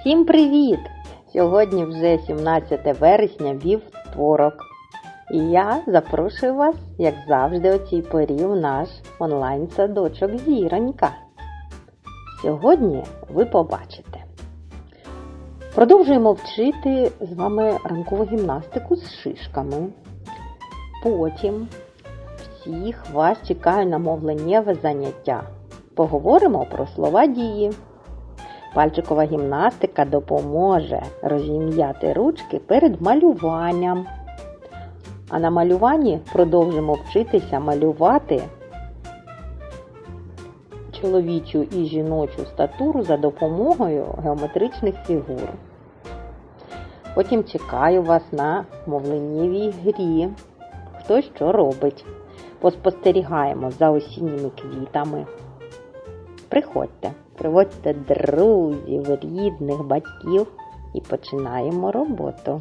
Всім привіт! Сьогодні вже 17 вересня, вівторок. І я запрошую вас, як завжди, о цій порі в наш онлайн-садочок Зіронька. Сьогодні ви побачите. Продовжуємо вчити з вами ранкову гімнастику з шишками. Потім всіх вас чекаю на мовленнєве заняття. Поговоримо про слова дії. Пальчикова гімнастика допоможе розім'яти ручки перед малюванням. А на малюванні продовжимо вчитися малювати чоловічу і жіночу статуру за допомогою геометричних фігур. Потім чекаю вас на мовленнєвій грі. Хто що робить. Поспостерігаємо за осінніми квітами. Приходьте, приводьте друзів, рідних, батьків і починаємо роботу.